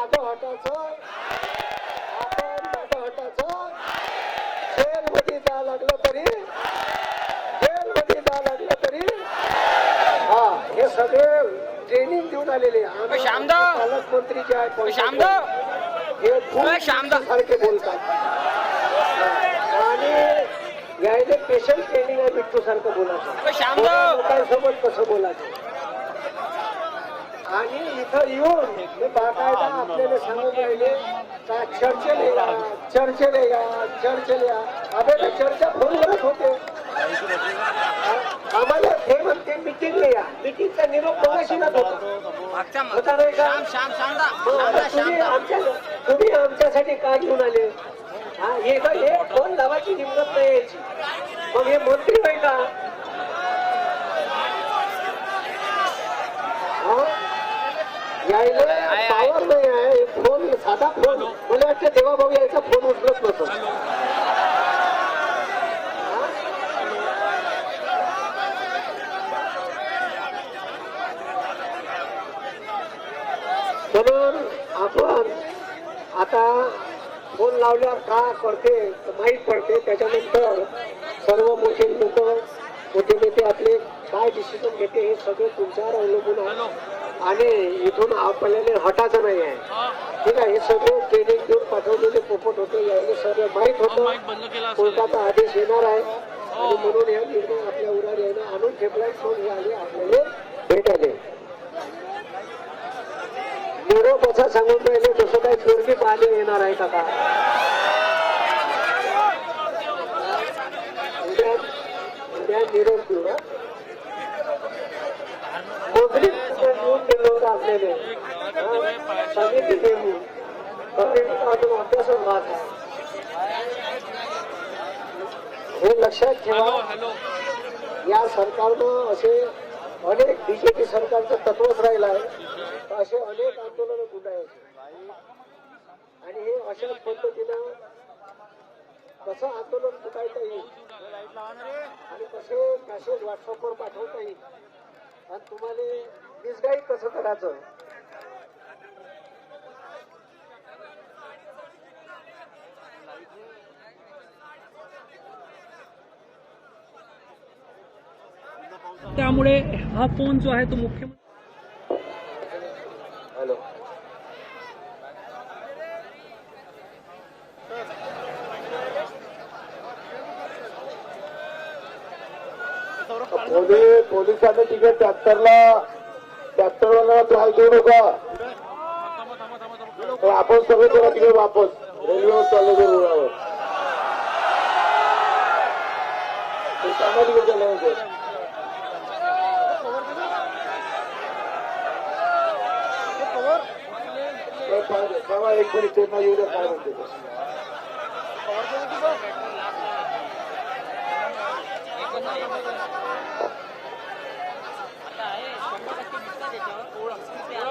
मागं हटायचं जा लागलं तरी. हा सगळे ट्रेनिंग देऊन आलेले. पालकमंत्री जे आहेत हे सारखे बोलतात. आणि यायला स्पेशल ट्रेनिंग आहे बिट्टू सारखं बोलायचं. लोकांसोबत कसं बोलायचं? आणि इथं येऊन हे बाकायदा आपल्याला सांगून राहिले का चर्चेल या चर्चेल या चर्चेल या. आपल्याला चर्चा फोनवरच होते. आम्हाला हे म्हणते मिटिंगला या. मिटिंगचा निरोप मगाशी ना होता होता नाही का? शांता तुम्ही आमच्या तुम्ही आमच्यासाठी का घेऊन आले? हा हे हे फोन लावायची हिंमत नाही यायची. मग हे मंत्री होय का? यायला आहे. पावर नाही आहे. फोन साधा फोन मला वाटतं देवाभाऊ यायचा फोन उचलत नसतो म्हणून आपण आता फोन लावल्यावर का करते माहीत पडते. त्याच्यानंतर सर्व मोठे लोक मोठे नेते आपले काय डिसिजन घेते हे सगळं तुमच्यावर अवलंबून आहे. आणि इथून आपल्याला हटायचं नाही आहे. ठीक आहे हे सगळे ट्रेनिंग देऊन पाठवलेले पोपट होते यायला सर्व माहीत होतं. कोर्टाचा आदेश येणार आहे. आणि म्हणून या निर्णय आपल्या उरावर यायला आणून ठेवलाय म्हणून हे आले आपल्याला भेटायले. निरोप असा सांगून राहिले जसं काही चोरगी पाहिले येणार आहे का उद्या उद्या निरोप देऊ ना मोजरी येऊन होतं आपल्याला हा, अभ्यासच राहत आहे हे लक्षात ठेवा. या सरकारनं असे अनेक बीजेपी सरकारचं तत्वच राहिलं आहे. असे अनेक आंदोलन गुंडाळायचे आणि हे अशाच पद्धतीनं कसं आंदोलन चुकायचं येईल आणि कसे मेसेज व्हॉट्सअपवर पाठवता येईल? आणि तुम्हाला मिसगाईड कसं करायचं? त्यामुळे हा फोन जो आहे तो मुख्यमंत्री हॅलो. पोलीस पोलिसांनी तिकडे ट्रॅक्टरला ट्रॅक्टरवाला त्रास देऊ नका. आपण सगळे करा तिकडे वापस. रेल्वेवर चाललो ते रुळावर. सांगा तिकडे चालल्यानंतर म्हणजे. एक मिनिट त्यांना येऊ द्या काय म्हणते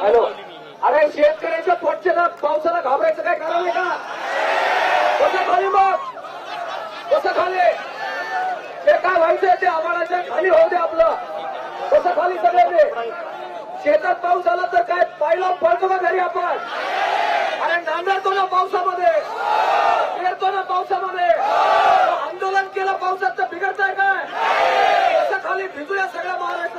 हॅलो. अरे शेतकऱ्याच्या पोटच्या पावसाला घाबरायचं काय कारण आहे का? कसं खाली मग. कसं खाली. ते काय व्हायचंय ते आम्हाला खाली होऊ दे आपलं. कसं खाली सगळं ते शेतात पाऊस आला तर काय पाहिलं पडतो का घरी आपण? अरे नांदरतो ना पावसामध्ये. पेरतो ना पावसामध्ये. आंदोलन केलं पावसात तर बिघडताय काय? कसं खाली भिजूया सगळ्या महाराष्ट्र